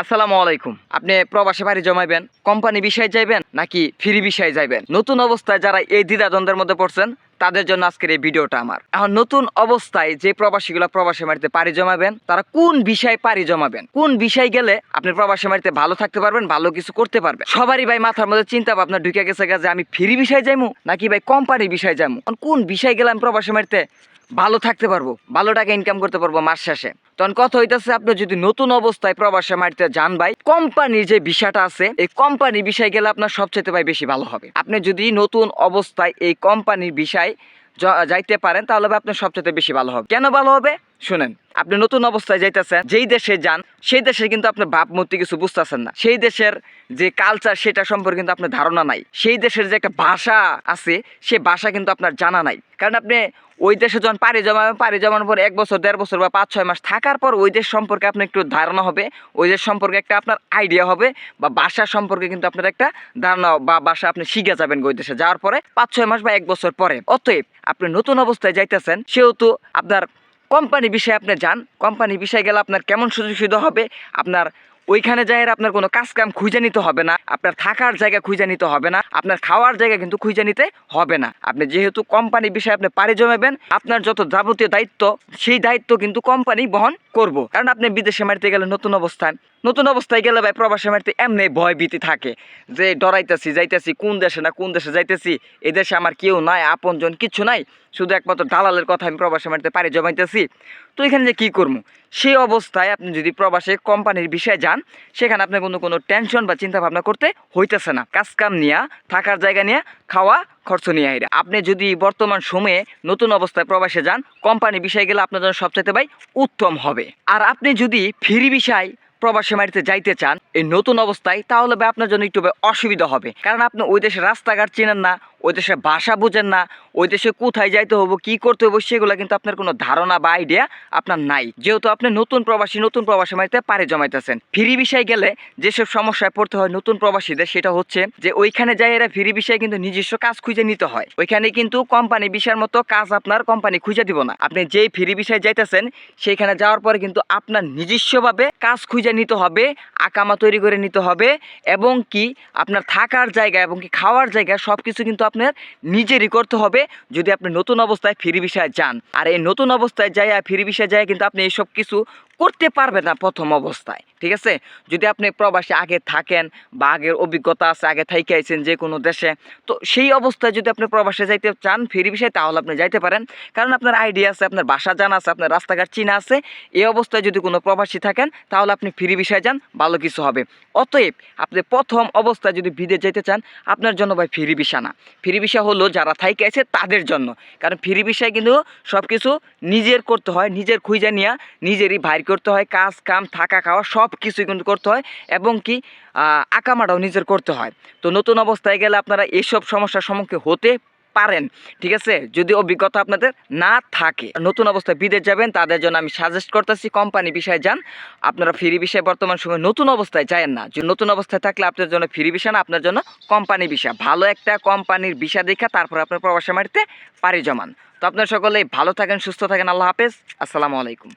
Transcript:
আসসালামু আলাইকুম। আপনি প্রবাসে বাড়ি জমাইবেন, কোম্পানি বিষয়ে যাইবেন নাকি ফ্রি বিষয়ে যাইবেন? নতুন অবস্থায় যারা এই দ্বিধাদ্বন্দ্বের মধ্যে পড়ছেন, তাদের জন্য আজকের এই ভিডিওটা আমার। এখন নতুন অবস্থায় যে প্রবাসীগুলো প্রবাসী বাড়িতে পাড়ি জমাবেন, তারা কোন বিষয়ে পাড়ি জমাবেন? কোন বিষয় গেলে আপনি প্রবাসী বাড়িতে ভালো থাকতে পারবেন, ভালো কিছু করতে পারবেন? সবারই ভাই মাথার মধ্যে চিন্তা ভাবনা ঢুকে গেছে যে আমি ফ্রি বিষয়ে যাইমু নাকি ভাই কোম্পানি বিষয়ে যাইমু? কোন বিষয় গেলে আমি প্রবাসী বাড়িতে ভালো থাকতে পারব, ভালো টাকা ইনকাম করতে পারব মাস শেষে। তখন কথা হইতেছে, আপনি যদি নতুন অবস্থায় প্রবাসে মাটিতে যান ভাই কোম্পানির যে বিষয়টা আছে, এই কোম্পানি বিষয় গেলে আপনার সবচেয়ে ভাই বেশি ভালো হবে। আপনি যদি নতুন অবস্থায় এই কোম্পানির বিষয় যাইতে পারেন, তাহলে আপনার সবচেয়ে বেশি ভালো হবে। কেন ভালো হবে? শুনেন, আপনি নতুন অবস্থায় যাইতেছেন, যেই দেশে যান, সেই দেশে কিন্তু আপনি ভাবমূর্তি কিছু বুঝতেছেন না। সেই দেশের যে কালচার সেটা সম্পর্কে কিন্তু আপনার ধারণা নাই। সেই দেশের যে একটা ভাষা আছে, সে ভাষা কিন্তু আপনার জানা নাই। কারণ আপনি ওই দেশে যখন পাড়ি জমাবেন পাড়ি জমানোর পর এক বছর, দেড় বছর বা পাঁচ, ছয় মাস থাকার পর ওই দেশ সম্পর্কে আপনার একটু ধারণা হবে। ওই দেশ সম্পর্কে একটা আপনার আইডিয়া হবে বা ভাষা সম্পর্কে কিন্তু আপনার একটা ধারণা বা ভাষা আপনি শিখে যাবেন ওই দেশে। যাওয়ার পরে পাঁচ, ছয় মাস বা এক বছর পরে। অতএব আপনি নতুন অবস্থায় যাইতেছেন, সেহেতু আপনার কোম্পানি বিষয়ে আপনি যান। কোম্পানি বিষয়ে গেলে আপনার কেমন সুযোগ সুবিধা হবে? আপনার ওইখানে যাই আপনার কোনো কাজ কাম খুঁজে নিতে হবে না, আপনার থাকার জায়গা খুঁজে নিতে হবে না, আপনার খাওয়ার জায়গা কিন্তু খুঁজে নিতে হবে না। আপনি যেহেতু কোম্পানি বিষয়ে আপনি পাড়ি জমাবেন, আপনার যত যাবতীয় দায়িত্ব, সেই দায়িত্ব কিন্তু কোম্পানি বহন করব। কারণ আপনি বিদেশে মারিতে গেলে নতুন অবস্থায় নতুন অবস্থায় গেলে ভাই প্রবাসী মারিতে এমনি ভয় ভীতি থাকে। যে ডরাইতেছি, যাইতেছি, কোন দেশে না কোন দেশে যাইতেছি, এই দেশে আমার কেউ নাই, আপনজন কিচ্ছু নাই, শুধু একমাত্র দালালের কথা আমি প্রবাসী মারিতে পাড়ি জমাইতেছি। তো এখানে যে কী করব? সেই অবস্থায় আপনি যদি প্রবাসে কোম্পানির বিষয়ে যান, সেখানে আপনার কোনো কোনো টেনশন বা চিন্তা ভাবনা করতে হইতেছে না। কাজ কাম নিয়ে, থাকার জায়গা নিয়ে, খাওয়া খরচ নিয়ে আইরা। আপনি যদি বর্তমান সময়ে নতুন অবস্থায় প্রবাসে যান কোম্পানি বিষয়ে গেলে আপনার জন্য সবচাইতে ভাই উত্তম হবে। আর আপনি যদি ফ্রি বিষয় প্রবাসী মাটিতে যাইতে চান, এই নতুন অবস্থায়, তাহলে আপনার জন্য একটু অসুবিধা হবে। কারণ আপনি ওই দেশের রাস্তাঘাট চেনেন না ওই দেশের ভাষা বুঝেন না, ওই দেশে কোথায় যাইতে হব কি করতে হব সেগুলো কিন্তু আপনার কোনো ধারণা বা আইডিয়া আপনার নাই। যেহেতু আপনি নতুন প্রবাসী নতুন প্রবাসী মাটিতে পারে জমাইতেছেন। ফ্রি বিষয় গেলে যেসব সমস্যায় পড়তে হয় নতুন প্রবাসীদের, সেটা হচ্ছে যে ওইখানে যাই এরা ফ্রি বিষয়ে কিন্তু নিজস্ব কাজ খুঁজে নিতে হয়। ওইখানে কিন্তু কোম্পানি বিষয়ের মতো কাজ আপনার কোম্পানি খুঁজে দিব না। আপনি যেই ফ্রি বিষয়ে যাইতেছেন সেইখানে যাওয়ার পরে কিন্তু আপনার নিজস্বভাবে কাজ খুঁজে নিতে হবে, আকামা তৈরি করে নিতে হবে, এবং কি আপনার থাকার জায়গা এবং কি খাওয়ার জায়গা সব কিছু কিন্তু আপনার নিজেরই করতে হবে যদি আপনি নতুন অবস্থায় ফ্রি বিষয়ে যান। আর এই নতুন অবস্থায় যাই ফ্রি বিষয়ে যায় কিন্তু আপনি এইসব কিছু করতে পারবেন না প্রথম অবস্থায়, ঠিক আছে? যদি আপনি প্রবাসে আগে থাকেন বা আগের অভিজ্ঞতা আছে, আগে থাইকে আইছেন যে কোনো দেশে, তো সেই অবস্থায় যদি আপনি প্রবাসে যাইতে চান, ফ্রি বিষয়ে, তাহলে আপনি যাইতে পারেন। কারণ আপনার আইডিয়া আছে, আপনার বাসা জানা আছে, আপনার রাস্তাঘাট চিনা আছে। এই অবস্থায় যদি কোনো প্রবাসী থাকেন, তাহলে আপনি ফ্রি বিষয়ে যান, ভালো কিছু হবে। অতএব আপনি প্রথম অবস্থায় যদি বিদেশ যেতে চান, আপনার জন্য ভাই ফ্রি ভিসা না। ফ্রি ভিসা হলো যারা থাইকে আছে, তাদের জন্য। কারণ ফ্রি ভিসায় কিন্তু সব কিছু নিজের করতে হয়, নিজের খুঁজে নিয়ে, নিজেরই বাইর করতে হয়, কাজ, কাম, থাকা, খাওয়া সব কিছুই কিন্তু করতে হয় এবং কি আকামাটাও নিজের করতে হয়। তো নতুন অবস্থায় গেলে আপনারা এসব সমস্যার সম্মুখীন হতে পারেন, ঠিক আছে? যদি অভিজ্ঞতা আপনাদের না থাকে। নতুন অবস্থায় বিদেশ যাবেন, তাদের জন্য আমি সাজেস্ট করতেছি কোম্পানি বিষয়ে যান। আপনারা ফ্রি বিষয়ে বর্তমান সময় নতুন অবস্থায় যায়েন না। যে নতুন অবস্থায় থাকলে আপনার জন্য ফ্রি বিষয় না, আপনার জন্য কোম্পানি বিষয় ভালো একটা কোম্পানির বিষয় দেখা, তারপর আপনার প্রবাসে মারিতে পাড়ি জমান। তো আপনার সকলেই ভালো থাকেন, সুস্থ থাকেন, আল্লাহ হাফেজ। আসসালামু আলাইকুম।